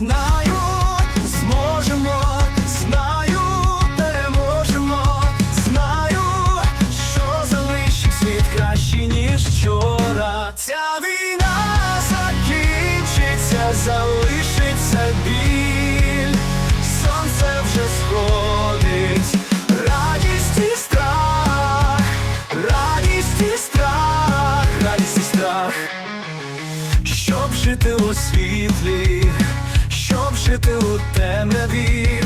Знаю, зможемо, знаю, переможемо, знаю, що залишить світ краще, ніж вчора. Ця війна закінчиться, залишиться біль, сонце вже сходить, радість і страх, радість і страх, радість і страх, щоб жити у світлі щоб жити у темряві,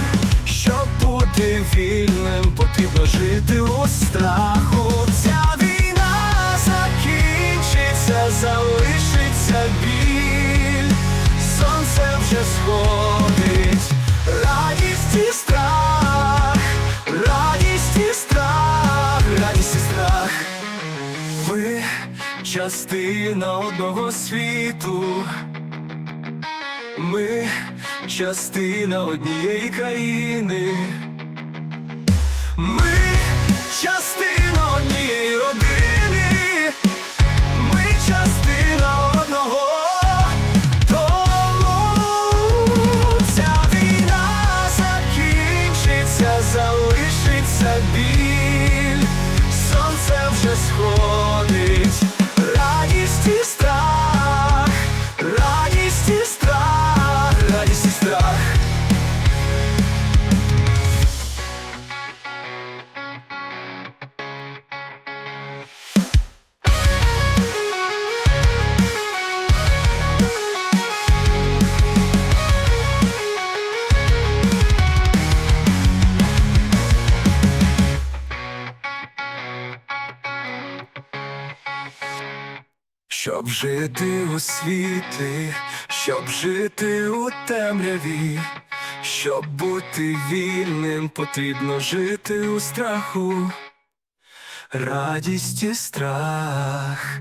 щоб бути вільним, потрібно жити у страху. Ця війна закінчиться, залишиться біль, сонце вже сходить, радість і страх, радість і страх, радість і страх. Ви частина одного світу. Ми частина однієї країни. Ми частина Щоб жити у світлі, щоб жити у темряві, щоб бути вільним, потрібно жити у страху. Радість і страх,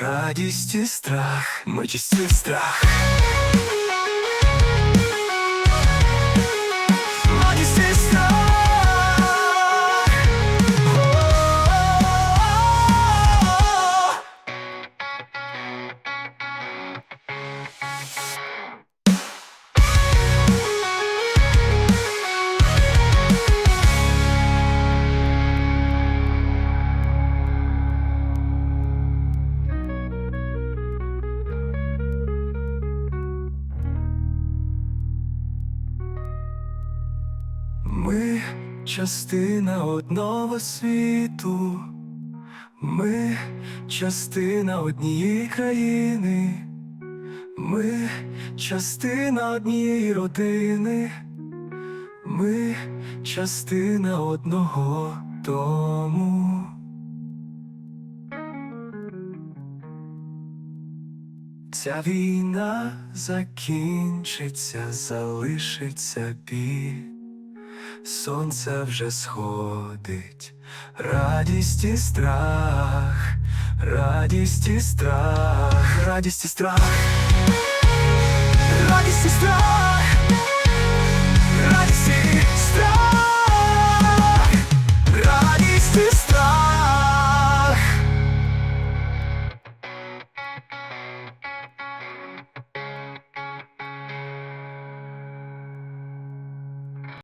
радість і страх, ми чисті страх. Ми частина одного світу, ми частина однієї країни, ми частина однієї родини, ми частина одного дому. Ця війна закінчиться, залишиться біль. Сонце вже сходить, радість і страх, радість і страх, радість і страх, радість і страх.